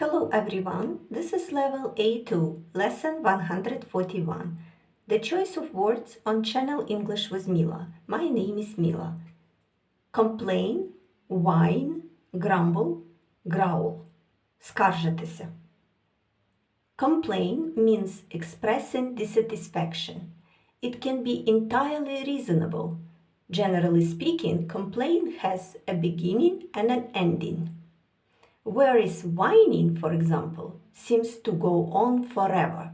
Hello everyone, this is level A2, lesson 141. The choice of words on Channel English with Mila. My name is Mila. Complain, whine, grumble, growl. Скаржитися. Complain means expressing dissatisfaction. It can be entirely reasonable. Generally speaking, complain has a beginning and an ending. Whereas whining, for example, seems to go on forever.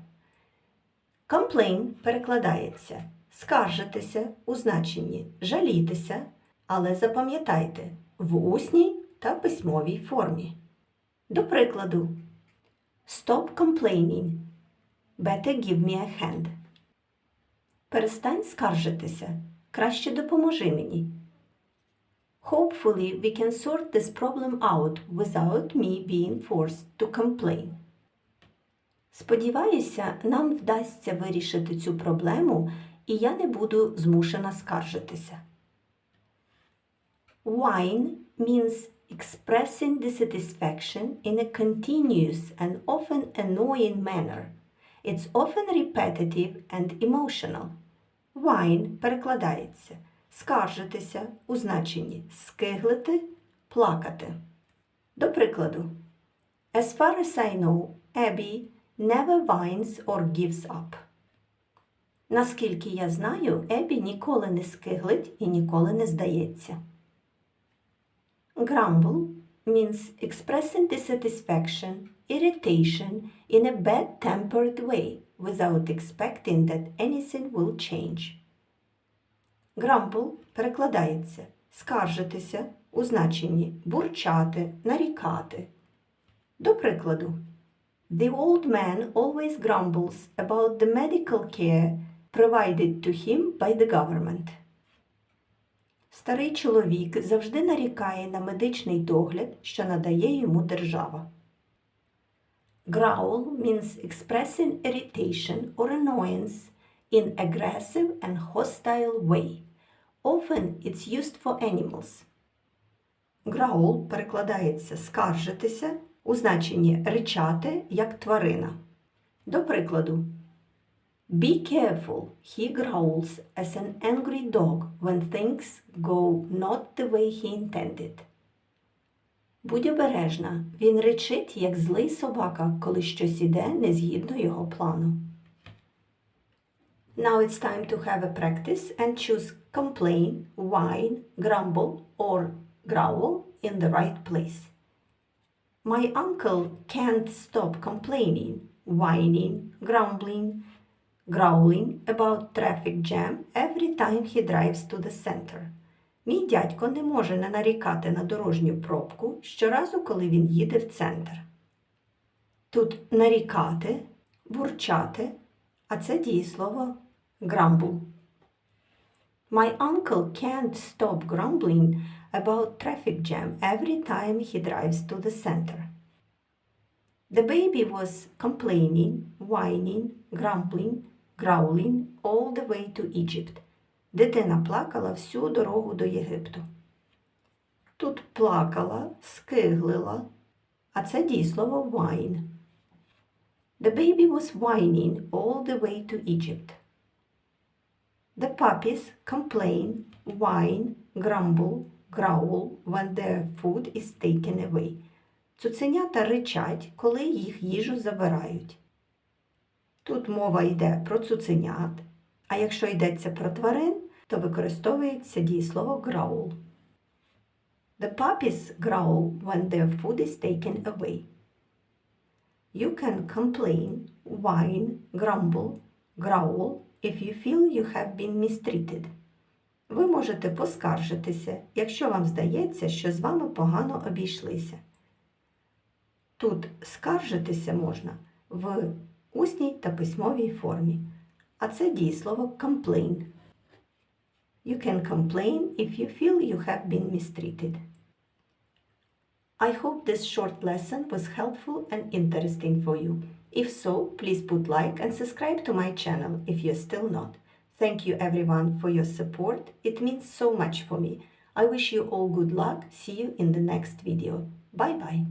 Complain перекладається скаржитися у значенні жалітися, але запам'ятайте в усній та письмовій формі. До прикладу, Stop complaining. Better give me a hand. Перестань скаржитися. Краще допоможи мені. Hopefully, we can sort this problem out without me being forced to complain. Сподіваюся, нам вдасться вирішити цю проблему, і я не буду змушена скаржитися. Whine means expressing dissatisfaction in a continuous and often annoying manner. It's often repetitive and emotional. Whine перекладається скаржитися у значенні скиглити, плакати. До прикладу, As far as I know, Abby never whines or gives up. Наскільки я знаю, Ебі ніколи не скиглить і ніколи не здається. Grumble means expressing dissatisfaction, irritation in a bad-tempered way without expecting that anything will change. Grumble перекладається скаржитися у значенні бурчати, нарікати. До прикладу, The old man always grumbles about the medical care provided to him by the government. Старий чоловік завжди нарікає на медичний догляд, що надає йому держава. Growl means expressing irritation or annoyance in aggressive and hostile way. Often it's used for animals. Growl перекладається скаржитися у значенні ричати як тварина. До прикладу, Be careful, he growls as an angry dog when things go not the way he intended. Будь обережна, він речить, як злий собака, коли щось іде не згідно його плану. Now it's time to have a practice and choose complain, whine, grumble or growl in the right place. My uncle can't stop complaining, whining, grumbling, growling about traffic jam every time he drives to the center. Мій дядько не може не нарікати на дорожню пробку щоразу, коли він їде в центр. Тут нарікати, бурчати, а це дієслово grumble. My uncle can't stop grumbling about traffic jam every time he drives to the center. The baby was complaining, whining, grumbling, growling all the way to Egypt. Дитина плакала всю дорогу до Єгипту. Тут плакала, скиглила, а це дієслово whine. The baby was whining all the way to Egypt. The puppies complain, whine, grumble, growl when their food is taken away. Цуценята ричать, коли їх їжу забирають. Тут мова йде про цуценят, а якщо йдеться про тварин, то використовується дієслово growl. The puppies growl when their food is taken away. You can complain, whine, grumble, growl if you feel you have been mistreated. Ви можете поскаржитися, якщо вам здається, що з вами погано обійшлися. Тут скаржитися можна в усній та письмовій формі, а це дієслово complain. You can complain if you feel you have been mistreated. I hope this short lesson was helpful and interesting for you. If so, please put like and subscribe to my channel if you're still not. Thank you everyone for your support. It means so much for me. I wish you all good luck. See you in the next video. Bye bye.